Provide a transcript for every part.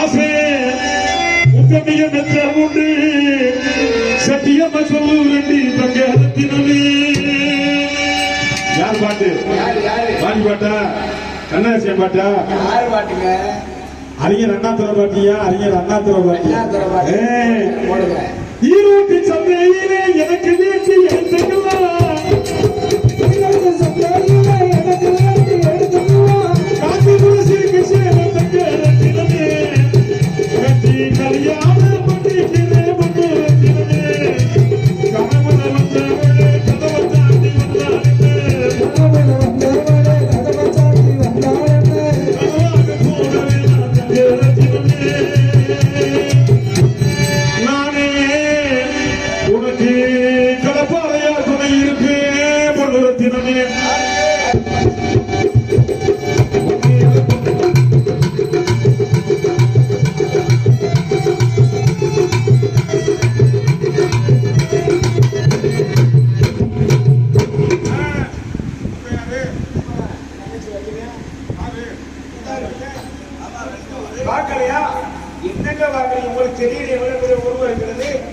ஆசை. முத்தமிய மெத்த உண்டு சத்தியமா சொல்லு ரெண்டு தங்க ரத்தினமே யார் பாட்டு? பாடி பாட்டா கண்ணாசியம் பாட்டா? யாரு பாட்டுங்க? அறிஞர் அண்ணாத்துறை பாட்டியா? அறிஞர் அண்ணாத்துறை பாட்டியா ஈரோட்டு சந்தையிலே எனக்கு வேண்டி எடுத்துக்கலாம் கட்டி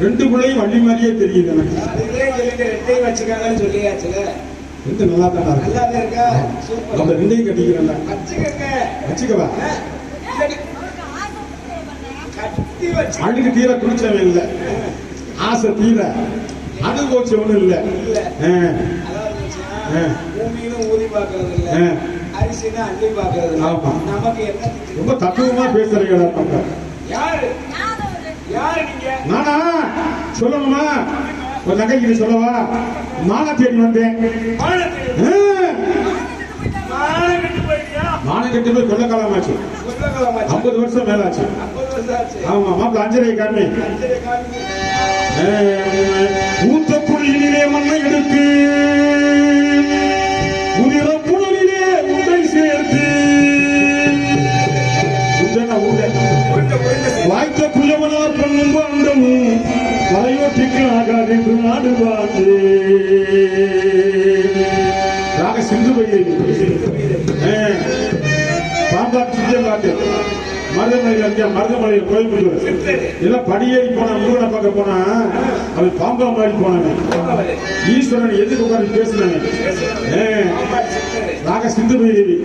ரெண்டு பிள்ளையும் வள்ளி மாதிரியே தெரியுது எனக்கு சொல்லியாச்சுல ரெண்டு நல்லா தான் இருக்கு? நல்லா இருக்கா அந்த ரெண்டையும் வச்சுக்கங்க. வச்சுக்கவா? அழுக்கு தீர குளிச்சவன் இல்ல. ஆசை தீர. அனுபவிச்சவனும் இல்ல. இல்ல. ஊதி பார்க்கறது இல்ல. அரிசினா அள்ளி ஆமா. நமக்கு என்ன? ரொம்ப தத்துவமா பேசுறீங்களா பக்கம் யாரு? நானா? சொல்லணுமா? ஒரு நகைக்கு சொல்லவா? மானை தேடி வந்தேன். மானம் கெட்டு போய் கொள்ள சொல்லக்கலாமாச்சு. ஐம்பது வருஷம் ஆச்சு. ஆமா மாப்பிள்ள அஞ்சரை காமி வரையோட்டிக்கு நின்று என்று நாடுவாண்டு ராக சிந்து பையன் பாம்பாட்டு மருதமலையில் இருக்க மருதமலையில் கோயம்புத்தூர். இதெல்லாம் படியேறி போனா முருகனை பார்க்க போனா அவன் பாம்பா மாதிரி போனவன் ஈஸ்வரன் எதுக்கு உட்காந்து பேசினவன் நாக பாம்பாட்டி சித்தரு. ராக சிந்து பைரவி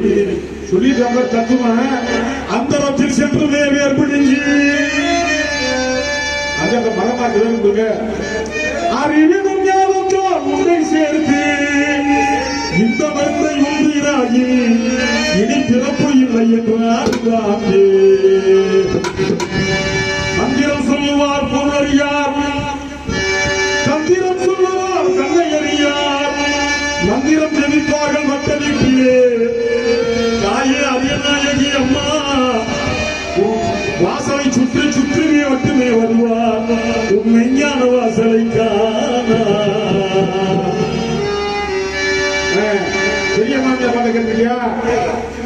சொல்லிட்டாங்க தத்துவம். அந்தரத்தில் சென்று வேறு பிடிஞ்சி அங்க அந்த மரமாக்கு வேணுங்க அறிவினும் ஞானத்தால் உன்னை சேர்த்து இந்த மருந்தை ஒன்றினாகி இனி பிறப்பு இல்லை என்றார் மந்திரம் சொல்லுவார் பொருளியார் தந்திரம் சொல்லுவார் கண்ணையறியார். மந்திரம் ஜெபிப்பார்கள் மக்கள் தாயே அரியநாயகி அம்மா? வாசலை சுற்றி சுற்றி நீ மட்டுமே வருவார். பெரிய மாமியா பாட்டு கேட்டியா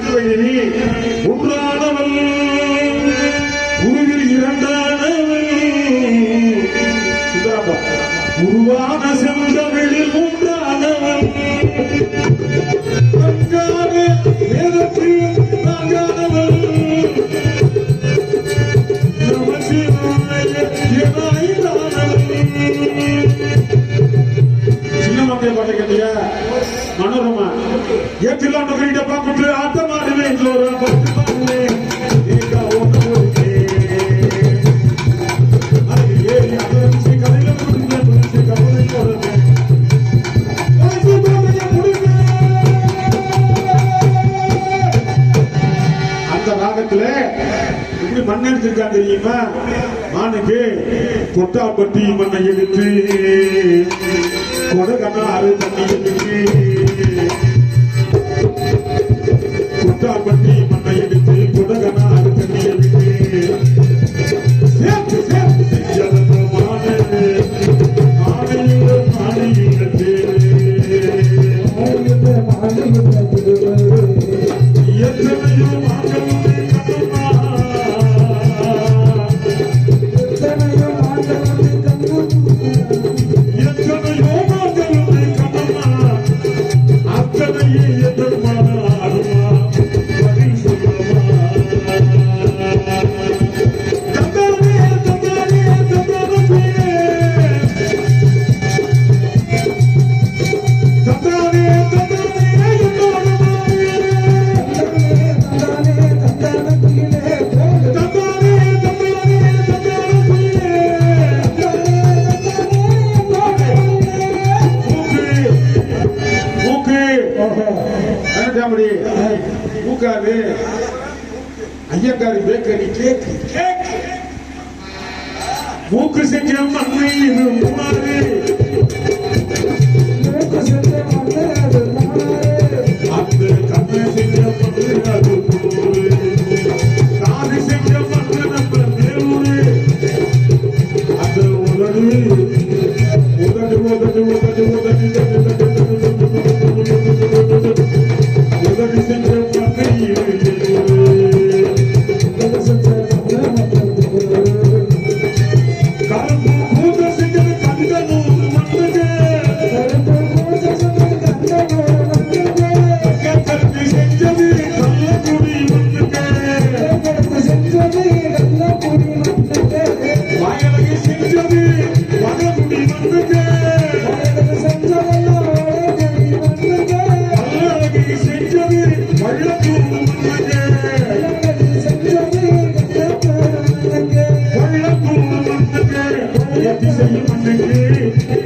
ஒன்றானவன் ஒன்றானவள் உருவில் இரண்டானவள் சுந்தராப்பா உருவான செந்தமிழில் துளசி கவலைய முடிவே அந்த ராகத்துல இப்படி மண் எடுத்திருக்கா தெரியுமா? மானுக்கு கொட்டாப்பட்டி மண்ணை எடுத்து கொடகனாறு தண்ணி எடுத்து Deus trabalhou Cake! Cake! Walker's a young man, he's a woman, he's a woman, he's Munnar அந்த கண்ணை செஞ்ச வள்ளத்தூர் மண்ணுக்கு எத்தி செய்யும் மண்ணுக்கு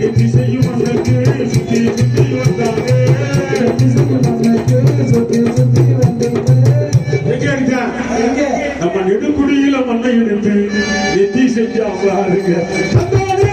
எத்தி செய்யும் மண்ணுக்கு சுத்தி சுத்தி வந்தாங்க எங்க இருக்கா நம்ம நெடுக்குடியில மண்ணை எடுத்து எத்தி செஞ்சா பாருங்க தந்தானே,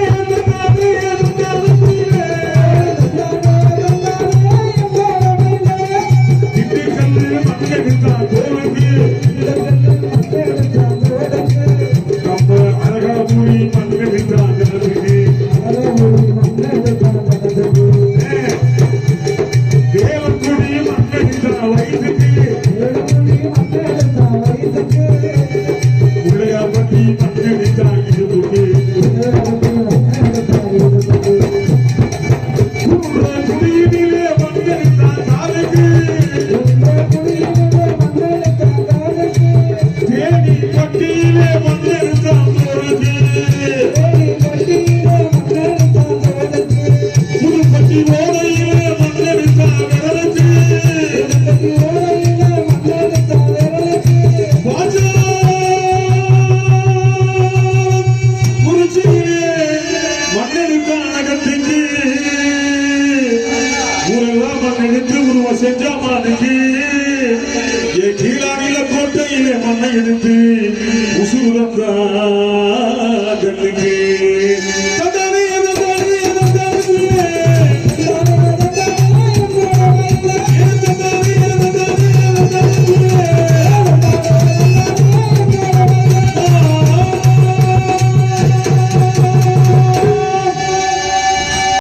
மண்ணெடுத்தா நகத்துக்கு ஊரெல்லாம் மண்ணெடுத்து உருவம் செஞ்சா மாதிரி என் கீழானில